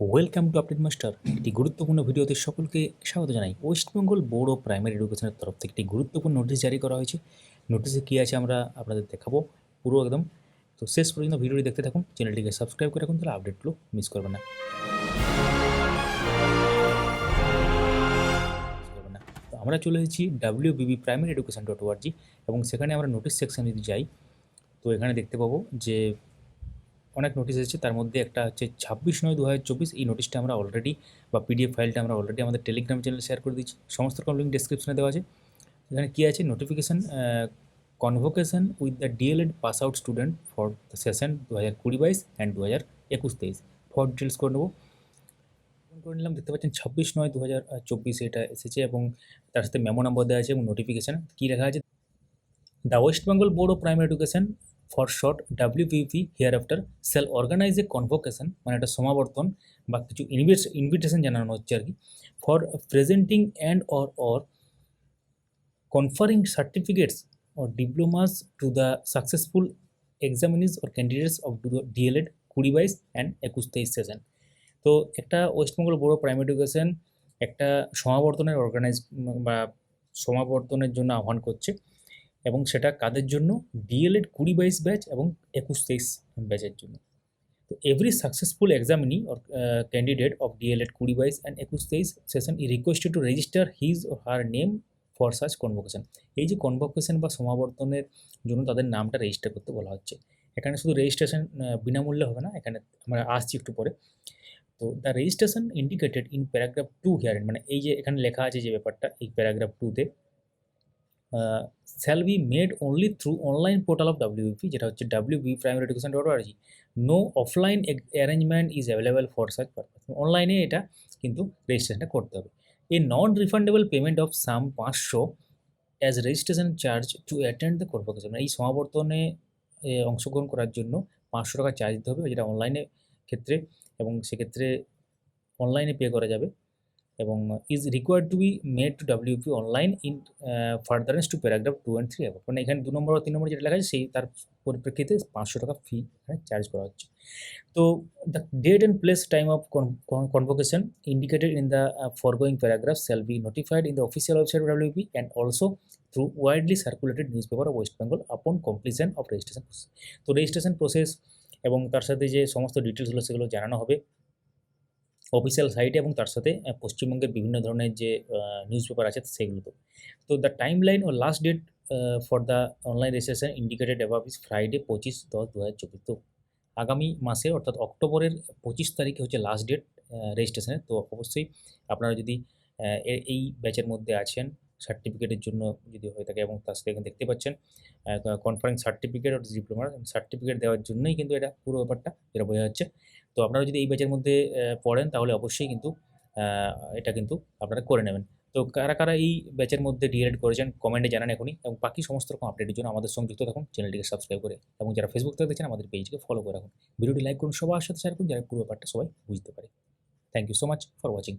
Welcome to update master একটি গুরুত্বপূর্ণ ভিডিওতে সকলকে স্বাগত জানাই। ওয়েস্টবেঙ্গল বোর্ড অফ প্রাইমারি এডুকেশনের তরফ থেকে একটি গুরুত্বপূর্ণ নোটিশ জারি করা হয়েছে। নোটিশে কী আছে আমরা আপনাদের দেখাবো পুরো একদম। তো শেষ পর্যন্ত ভিডিওটি দেখতে থাকুন, চ্যানেলটিকে সাবস্ক্রাইব করে রাখুন, তাহলে আপডেটগুলো মিস করবেন না। তো আমরা চলে এসেছি ডাব্লিউ বিবি প্রাইমারি এডুকেশন ডট ওআরজি এবং সেখানে আমরা নোটিশ সেকশানে যদি যাই, তো এখানে দেখতে পাবো যে অনেক নোটিশ এসেছে। তার মধ্যে একটা হচ্ছে ছাব্বিশ নয় দু হাজার চব্বিশ। এই নোটিশটা আমরা অলরেডি বা পিডিএফ ফাইলটা আমরা অলরেডি আমাদের টেলিগ্রাম চ্যানেলে শেয়ার করে দিচ্ছি সমস্ত রকম লিঙ্ক ডিসক্রিপশনে দেওয়া আছে। এখানে কী আছে? Notification convocation with the D El Ed pass out student for the session দু হাজার কুড়ি বাইশ অ্যান্ড দু হাজার একুশ তেইশ। ফর ডিটেলস করে নেব। করে নিলাম। দেখতে পাচ্ছেন ছাব্বিশ নয় দু হাজার চব্বিশে এটা এসেছে এবং তার সাথে মেমো নাম্বার দেওয়া আছে এবং নোটিফিকেশান কী লেখা আছে? The West Bengal Board of Primary Education for short WBPP hereafter shall organize a convocation মানে একটা সমাবর্তন বা কিছু ইনভিটেশন জানানো হচ্ছে আর কি for presenting and or or conferring certificates or diplomas to the successful examinees or candidates of D El Ed কুড়ি বাইশ অ্যান্ড একুশ তেইশ সেশন তো একটা ওয়েস্টবেঙ্গল অফ প্রাইমারি এডুকেশন একটা সমাবর্তনের অর্গানাইজ বা সমাবর্তনের জন্য আহ্বান করছে। এবং সেটা কাদের জন্য? ডিএলএড কুড়ি বাইশ ব্যাচ এবং একুশ তেইশ ব্যাচের জন্য। তো every successful examinee or candidate of D El Ed কুড়ি বাইশ অ্যান্ড একুশ তেইশ session is requested to register his O her name for such convocation এই যে কনভোকেশন বা সমাবর্তনের জন্য তাদের নামটা রেজিস্টার করতে বলা হচ্ছে। এখানে শুধু রেজিস্ট্রেশন বিনামূল্যে হবে না, এখানে আমরা আসছি একটু পরে। তো the registration indicated in paragraph two here মানে এই যে এখানে লেখা আছে যে ব্যাপারটা এই প্যারাগ্রাফ টুতে shall be made only through online portal of WP যেটা হচ্ছে WB primary education dot org no offline arrangement is available for such purpose অনলাইনে এটা কিন্তু রেজিস্ট্রেশনটা করতে হবে। A non refundable payment of some পাঁচশো as registration charge to attend the convocation এই সমাবর্তনে অংশগ্রহণ করার জন্য পাঁচশো টাকা চার্জ দিতে হবে, যেটা অনলাইনে ক্ষেত্রে এবং সেক্ষেত্রে অনলাইনে পে করা যাবে। এবং is required to be made to WP online in furtherance to paragraph two and three aver মানে এখানে দু নম্বর তিন নম্বর যেটা লেখা আছে, সেই তার পরিপ্রেক্ষিতে পাঁচশো টাকা ফি এখানে চার্জ করা হচ্ছে। তো the date and place time of convocation indicated in the foregoing paragraph shall be notified in the official website of WBP and also through widely circulated news paper of West Bengal upon completion of registration তো registration process এবং তার সাথে যে সমস্ত ডিটেলসগুলো সেগুলো জানানো হবে। অফিসিয়াল সাইটে এবং তার সাথে পশ্চিমবঙ্গের বিভিন্ন ধরনের যে নিউজ পেপার আছে সেগুলোতে তো the time line O last date for the online registration indicated above is Friday পঁচিশ দশ দু হাজার চব্বিশ। তো আগামী মাসে অর্থাৎ অক্টোবরের পঁচিশ তারিখে হচ্ছে লাস্ট ডেট রেজিস্ট্রেশনের তো অবশ্যই আপনারা যদি এই ব্যাচের মধ্যে আছেন সার্টিফিকেটের জন্য যদি হয়ে থাকে এবং তার সাথে এখানে দেখতে পাচ্ছেন conference certificate or diploma certificate দেওয়ার জন্যই কিন্তু এটা পুরো ব্যাপারটা যেটা বোঝা যাচ্ছে। তো আপনারা যদি এই ব্যাচের মধ্যে পড়েন তাহলে অবশ্যই কিন্তু এটা কিন্তু আপনারা করে নেবেন। তো কারা কারা এই ব্যাচের মধ্যে ডিএড করেছেন কমেন্টে জানান এখনই এবং বাকি সমস্ত রকম আপডেটের জন্য আমাদের সঙ্গে যুক্ত থাকুন চ্যানেলটিকে সাবস্ক্রাইব করে এবং যারা ফেসবুক থেকে দেখছেন আমাদের পেজকে ফলো করে রাখুন। ভিডিওটি লাইক করুন, সবার সাথে শেয়ার করুন যারা পুরো ব্যাপারটা সবাই বুঝতে পারে। Thank you so much for watching